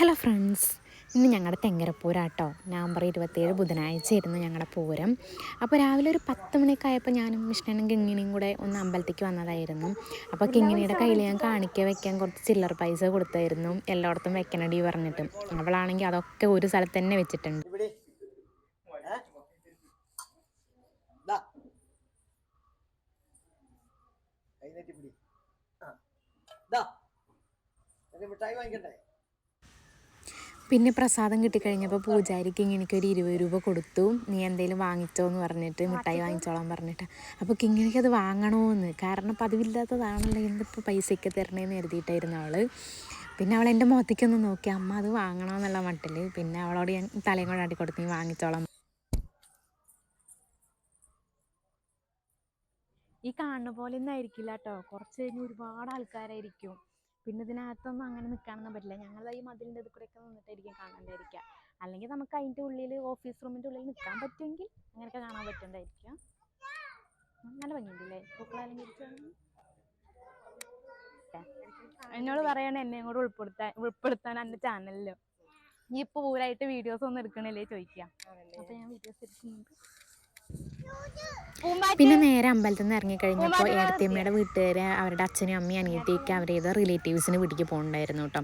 Hello friends ഇന്ന് ഞങ്ങളുടെ തെങ്ങരപ്പൂരാട്ടോ. November ഇരുപത്തേഴ് ബുധനാഴ്ച ആയിരുന്നു ഞങ്ങളുടെ പൂരം. അപ്പോൾ രാവിലെ ഒരു പത്ത് മണിയൊക്കെ ആയപ്പോൾ ഞാനും മിഷ്ണനും കിങ്ങിണിയും കൂടെ ഒന്ന് അമ്പലത്തേക്ക് വന്നതായിരുന്നു. അപ്പോൾ കിങ്ങിണിയുടെ കയ്യിൽ ഞാൻ കാണിക്ക വെക്കാൻ കുറച്ച് ചില്ലറ പൈസ കൊടുത്തായിരുന്നു എല്ലായിടത്തും വെക്കണടി പറഞ്ഞിട്ട്. അവളാണെങ്കിൽ അതൊക്കെ ഒരു സ്ഥലത്ത് തന്നെ വെച്ചിട്ടുണ്ട്. മിഠായി വാങ്ങിക്കണ്ടേ? പിന്നെ പ്രസാദം കിട്ടിക്കഴിഞ്ഞപ്പോൾ പൂജാരിക്ക് ഒരു ഇരുപത് രൂപ കൊടുത്തു. നീ എന്തെങ്കിലും വാങ്ങിച്ചോ എന്ന് പറഞ്ഞിട്ട് മിഠായി വാങ്ങിച്ചോളാൻ പറഞ്ഞിട്ട്. അപ്പോൾ കിങ്ങിണിക്ക് അത് വാങ്ങണമെന്ന് കാരണം പതിവില്ലാത്തതാണല്ലോ എന്തിപ്പോൾ പൈസയ്ക്ക് തരണേന്ന് കരുതിയിട്ടായിരുന്നു അവൾ പിന്നെ അവൾ എന്റെ മുഖത്തേക്കൊന്ന് നോക്കി. അമ്മ അത് വാങ്ങണമെന്നുള്ള മട്ടിൽ പിന്നെ അവളോട് ഞാൻ തലയും കൂടെ കൊടുത്ത്. നീ വാങ്ങിച്ചോളാം. ഈ കാണുന്ന പോലെ ഒന്നും ആയിരിക്കില്ല കേട്ടോ കുറച്ച് കഴിഞ്ഞ് ഒരുപാട് ആൾക്കാരായിരിക്കും. പിന്നെ ഇതിനകത്തൊന്നും അങ്ങനെ നിൽക്കാനൊന്നും പറ്റില്ല. ഞങ്ങൾ ഈ മതിലിന്റെ ഇത് കൂടെയൊക്കെ നിന്നിട്ടായിരിക്കും കാണാണ്ടായിരിക്കുക അല്ലെങ്കിൽ നമുക്ക് അതിന്റെ ഉള്ളിൽ ഓഫീസ് റൂമിന്റെ ഉള്ളിൽ നിൽക്കാൻ പറ്റുമെങ്കിൽ അങ്ങനെയൊക്കെ കാണാൻ പറ്റുന്നുണ്ടായിരിക്കും നല്ല ഭംഗിയുണ്ടല്ലേ? പൂക്കളലങ്കരിച്ച് എന്നോട് പറയണ എന്നെ കൂടെ ഉൾപ്പെടുത്താൻ ഉൾപ്പെടുത്താൻ എന്റെ ചാനലിലോ. നീ ഇപ്പോൾ പൂരായിട്ട് വീഡിയോസ് ഒന്നും എടുക്കണില്ലേ? ചോദിക്കാം. അപ്പോൾ ഞാൻ വീഡിയോസ് എടുക്കുന്നുണ്ട്. പിന്നെ നേരെ അമ്പലത്തിൽ നിന്ന് ഇറങ്ങിക്കഴിഞ്ഞപ്പോൾ ഏടത്തിയമ്മയുടെ വീട്ടുകാർ അവരുടെ അച്ഛനും അമ്മയും അനിയത്തിയൊക്കെ അവരേതോ റിലേറ്റീവ്സിന് വീട്ടിലേക്ക് പോകണ്ടായിരുന്നു കേട്ടോ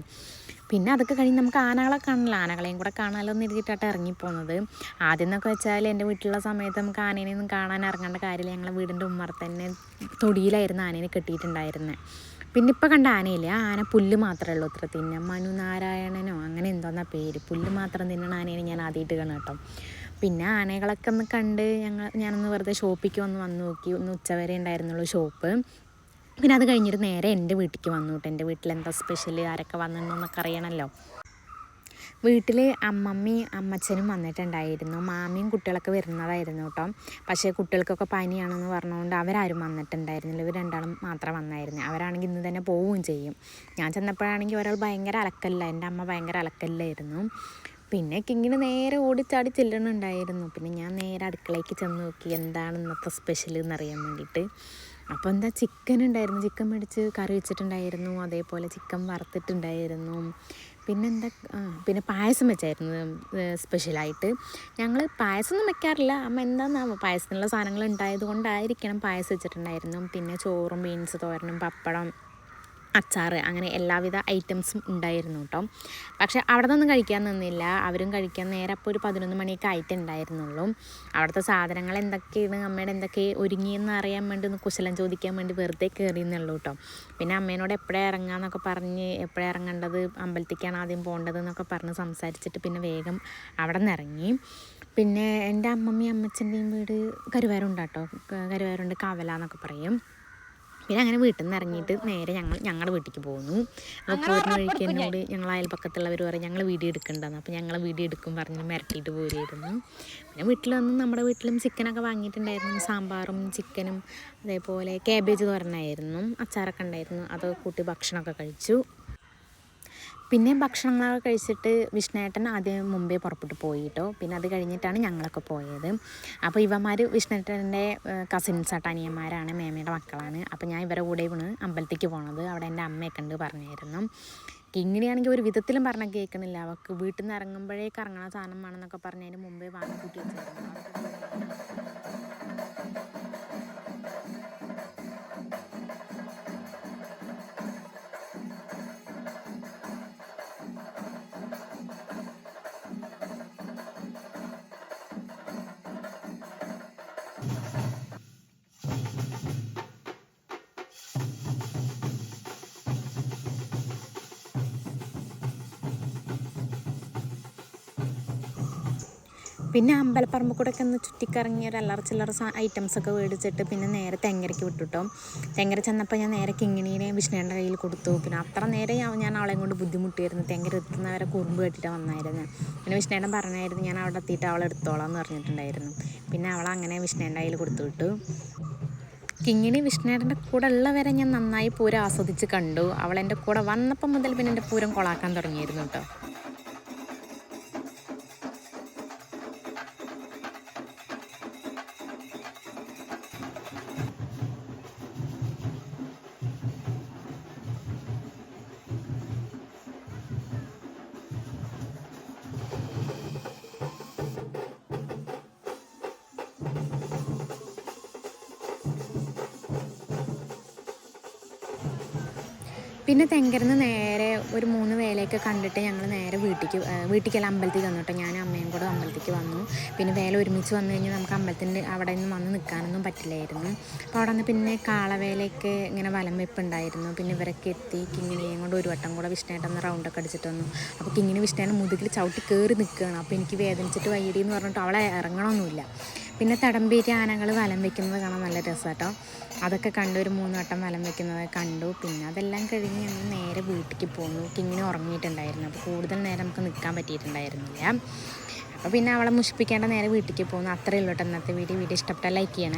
പിന്നെ അതൊക്കെ കഴിഞ്ഞ് നമുക്ക് ആനകളെ കാണണല്ലോ. ആനകളെയും കൂടെ കാണാമല്ലോ എന്ന് എഴുതിയിട്ടാണ് ഇറങ്ങിപ്പോകുന്നത് ആദ്യം എന്നൊക്കെ വെച്ചാൽ എന്റെ വീട്ടിലുള്ള സമയത്ത് നമുക്ക് ആനേനെയൊന്നും കാണാൻ ഇറങ്ങേണ്ട കാര്യമില്ല. ഞങ്ങളെ വീടിന്റെ ഉമ്മർ തന്നെ തൊടിയിലായിരുന്നു ആനേനെ കെട്ടിയിട്ടുണ്ടായിരുന്നത് പിന്നെ ഇപ്പം കണ്ട ആനയില്ലേ? ആ ആന പുല്ല് മാത്രമേ ഉള്ളൂ ഇത്ര തിന്ന മനു നാരായണനോ? അങ്ങനെ എന്തോന്നാ പേര്. പുല്ല് മാത്രം തിന്നണ ആനേനെ ഞാൻ ആദ്യമായിട്ട് കാണാം കേട്ടോ പിന്നെ ആനകളൊക്കെ ഒന്ന് കണ്ട് ഞങ്ങൾ ഞാനൊന്ന് വെറുതെ ഷോപ്പിക്ക് ഒന്ന് വന്ന് നോക്കി ഒന്ന് ഉച്ചവരെ ഉണ്ടായിരുന്നുള്ളൂ ഷോപ്പ്. പിന്നെ അത് കഴിഞ്ഞിട്ട് നേരെ എന്റെ വീട്ടിലേക്ക് വന്നു കേട്ടോ എന്റെ വീട്ടിൽ എന്താ സ്പെഷ്യൽ ആരൊക്കെ വന്നിട്ടുണ്ടെന്നൊക്കെ അറിയണമല്ലോ വീട്ടിൽ അമ്മമ്മയും അമ്മച്ചനും വന്നിട്ടുണ്ടായിരുന്നു. മാമിയും കുട്ടികളൊക്കെ വരുന്നതായിരുന്നു കേട്ടോ പക്ഷേ കുട്ടികൾക്കൊക്കെ പനിയാണെന്ന് പറഞ്ഞുകൊണ്ട് അവരാരും വന്നിട്ടുണ്ടായിരുന്നില്ല. ഇവർ രണ്ടാളും മാത്രം വന്നായിരുന്നു. അവരാണെങ്കിൽ ഇന്ന് തന്നെ പോവുകയും ചെയ്യും. ഞാൻ ചെന്നപ്പോഴാണെങ്കിൽ ഒരാൾ ഭയങ്കര അലക്കല്ല എന്റെ അമ്മ ഭയങ്കര അലക്കല്ലായിരുന്നു. പിന്നെ കിങ്ങിന് നേരെ ഓടിച്ചാടി ചെല്ലണുണ്ടായിരുന്നു. പിന്നെ ഞാൻ നേരെ അടുക്കളയ്ക്ക് ചെന്ന് നോക്കി എന്താണ് ഇന്നത്തെ സ്പെഷ്യൽ എന്നറിയാൻ വേണ്ടിയിട്ട്. അപ്പോൾ എന്താ ചിക്കൻ ഉണ്ടായിരുന്നു. ചിക്കൻ മേടിച്ച് കറി വെച്ചിട്ടുണ്ടായിരുന്നു. അതേപോലെ ചിക്കൻ വറുത്തിട്ടുണ്ടായിരുന്നു. പിന്നെ എന്താ പിന്നെ പായസം വെച്ചായിരുന്നു സ്പെഷ്യലായിട്ട് ഞങ്ങൾ പായസം ഒന്നും വെക്കാറില്ല. അമ്മ എന്താണെന്നാവും പായസത്തിനുള്ള സാധനങ്ങൾ ഉണ്ടായത് കൊണ്ടായിരിക്കണം പായസം വെച്ചിട്ടുണ്ടായിരുന്നു പിന്നെ ചോറും ബീൻസ് തോരനും പപ്പടം അച്ചാറ് അങ്ങനെ എല്ലാവിധ ഐറ്റംസും ഉണ്ടായിരുന്നു കേട്ടോ. പക്ഷേ അവിടെ നിന്നൊന്നും കഴിക്കാൻ നിന്നില്ല. അവരും കഴിക്കാൻ നേരെ അപ്പോൾ ഒരു പതിനൊന്ന് മണിയൊക്കെ ആയിട്ടുണ്ടായിരുന്നുള്ളൂ അവിടുത്തെ സാധനങ്ങൾ എന്തൊക്കെയാണ് അമ്മയുടെ എന്തൊക്കെ ഒരുങ്ങിയെന്ന് അറിയാൻ വേണ്ടി ഒന്ന് കുശലം ചോദിക്കാൻ വേണ്ടി വെറുതെ കയറിയെന്നുള്ളൂ കേട്ടോ. പിന്നെ അമ്മേനോട് എപ്പോഴാണ് ഇറങ്ങാന്നൊക്കെ പറഞ്ഞ് എപ്പോഴാണ് ഇറങ്ങേണ്ടത് അമ്പലത്തേക്കാണ് ആദ്യം പോകേണ്ടത് എന്നൊക്കെ പറഞ്ഞ് സംസാരിച്ചിട്ട് പിന്നെ വേഗം അവിടെ നിന്ന് ഇറങ്ങി പിന്നെ എന്റെ അമ്മമ്മയും അമ്മച്ചന്റെയും വീട് കരുവാരുണ്ടാട്ടോ കരുവാരുണ്ട് കാവല എന്നൊക്കെ പറയും. പിന്നെ അങ്ങനെ വീട്ടിൽ നിന്ന് ഇറങ്ങിയിട്ട് നേരെ ഞങ്ങൾ ഞങ്ങളുടെ വീട്ടിലേക്ക് പോകുന്നു അപ്പോൾ പൂർണ വഴിക്ക് എന്നോട് ഞങ്ങൾ അയൽപ്പക്കത്തുള്ളവർ പറയും ഞങ്ങൾ വീഡിയോ എടുക്കണ്ടെന്ന്. അപ്പോൾ ഞങ്ങൾ വീഡിയോ എടുക്കും പറഞ്ഞ് മിരട്ടിയിട്ട് പോരുമായിരുന്നു പിന്നെ വീട്ടിൽ വന്ന് നമ്മുടെ വീട്ടിലും ചിക്കനൊക്കെ വാങ്ങിയിട്ടുണ്ടായിരുന്നു. സാമ്പാറും ചിക്കനും അതേപോലെ കാബേജ് തോരനായിരുന്നു അച്ചാറൊക്കെ ഉണ്ടായിരുന്നു. അത് കൂട്ടി ഭക്ഷണമൊക്കെ കഴിച്ചു. പിന്നെ ഭക്ഷണങ്ങളൊക്കെ കഴിച്ചിട്ട് വിഷ്ണേട്ടൻ ആദ്യം മുമ്പേ പുറപ്പെട്ട് പോയി കേട്ടോ പിന്നെ അത് കഴിഞ്ഞിട്ടാണ് ഞങ്ങളൊക്കെ പോയത്. അപ്പോൾ ഇവന്മാർ വിഷ്ണേട്ടന്റെ കസിൻസ് ആട്ടോ അനിയന്മാരാണ് മേമയുടെ മക്കളാണ്. അപ്പോൾ ഞാൻ ഇവരെ കൂടെയാണ് അമ്പലത്തേക്ക് പോണത്. അവിടെ എന്റെ അമ്മയൊക്കെ ഉണ്ട് പറഞ്ഞായിരുന്നു. കിങ്ങിണിയാണെങ്കിൽ ഒരു വിധത്തിലും പറഞ്ഞാൽ കേൾക്കണില്ല. അവൾക്ക് വീട്ടിൽ നിന്ന് ഇറങ്ങുമ്പോഴേക്ക് ഇറങ്ങണ സാധനം വേണമെന്നൊക്കെ പറഞ്ഞതിന് മുമ്പേ വാങ്ങി കൂട്ടി വെച്ചായിരുന്നു പിന്നെ അമ്പലപ്പറമ്പ് കൂടെ ഒക്കെ ഒന്ന് ചുറ്റിക്കറങ്ങി ഒരു അല്ലറ ചില്ലറ ഐറ്റംസ് ഒക്കെ മേടിച്ചിട്ട് പിന്നെ നേരെ തെങ്ങരയ്ക്ക് വിട്ടുട്ടോ. തെങ്ങര ചെന്നപ്പോൾ ഞാൻ നേരെ കിങ്ങിണീനെ വിഷ്ണുവിന്റെ കയ്യിൽ കൊടുത്തു. പിന്നെ അത്ര നേരെ ഞാൻ ഞാൻ അവളെ കൊണ്ട് ബുദ്ധിമുട്ടിയായിരുന്നു. തെങ്ങര എത്തുന്നവരെ കുറുമ്പ് കെട്ടിട്ട് വന്നായിരുന്നു. പിന്നെ വിഷ്ണുവേട്ടൻ പറഞ്ഞായിരുന്നു ഞാൻ അവിടെ എത്തിയിട്ട് അവളെ എടുത്തോളാം എന്ന് പറഞ്ഞിട്ടുണ്ടായിരുന്നു. പിന്നെ അവളെ അങ്ങനെ വിഷ്ണുവിന്റെ കയ്യിൽ കൊടുത്തു വിട്ടു. കിങ്ങിണി വിഷ്ണേടന്റെ കൂടെ ഉള്ളവരെ ഞാൻ നന്നായി പൂരം ആസ്വദിച്ച് കണ്ടു. അവൾ എന്റെ കൂടെ വന്നപ്പം മുതൽ പിന്നെ എന്റെ പൂരം കൊളാക്കാൻ തുടങ്ങിയിരുന്നു കേട്ടോ. പിന്നെ തെങ്കരുന്ന് നേരെ ഒരു മൂന്ന് വേലയൊക്കെ കണ്ടിട്ട് ഞങ്ങൾ നേരെ വീട്ടിലേക്ക് വീട്ടിലേക്കല്ല അമ്പലത്തിൽ വന്നു കേട്ടോ ഞാനും അമ്മയും കൂടെ അമ്പലത്തിലേക്ക് വന്നു. പിന്നെ വേല ഒരുമിച്ച് വന്നു കഴിഞ്ഞാൽ നമുക്ക് അമ്പലത്തിന്റെ അവിടെ നിന്ന് വന്ന് നിൽക്കാനൊന്നും പറ്റില്ലായിരുന്നു. അപ്പോൾ അവിടെ നിന്ന് പിന്നെ കാളവേലയൊക്കെ ഇങ്ങനെ വലം വെപ്പുണ്ടായിരുന്നു. പിന്നെ ഇവരൊക്കെ എത്തി കിങ്ങിനെയും കൊണ്ട് ഒരു വട്ടം കൂടെ വിഷ്ണേട്ടൊന്ന് റൗണ്ടൊക്കെ അടിച്ചിട്ട് വന്നു. അപ്പോൾ കിങ്ങിന് വിഷ്ണേന്റെ മുതുകിൽ ചവിട്ടി കയറി നിൽക്കുകയാണ്. അപ്പോൾ എനിക്ക് വേദനിച്ചിട്ട് വയ്യടി എന്ന് പറഞ്ഞിട്ട് അവളെ ഇറങ്ങണമൊന്നുമില്ല. പിന്നെ തടമ്പേരി ആനകൾ വലം വെക്കുന്നത് കാണാൻ നല്ല രസമാട്ടോ അതൊക്കെ കണ്ടു ഒരു മൂന്ന് വട്ടം വലം വെക്കുന്നത് കണ്ടു. പിന്നെ അതെല്ലാം കഴിഞ്ഞ് ഞങ്ങൾ നേരെ വീട്ടിലേക്ക് പോന്നു. കിങ്ങിന് ഉറങ്ങിയിട്ടുണ്ടായിരുന്നു. അപ്പോൾ കൂടുതൽ നേരം നമുക്ക് നിൽക്കാൻ പറ്റിയിട്ടുണ്ടായിരുന്നില്ല. അപ്പോൾ പിന്നെ അവളെ മുഷിപ്പിക്കേണ്ട നേരെ വീട്ടിലേക്ക് പോകുന്നു അത്രയേ ഉള്ളൂ കേട്ടോ ഇന്നത്തെ വീഡിയോ. വീഡിയോ ഇഷ്ടപ്പെട്ടാൽ ലൈക്ക് ചെയ്യണേ.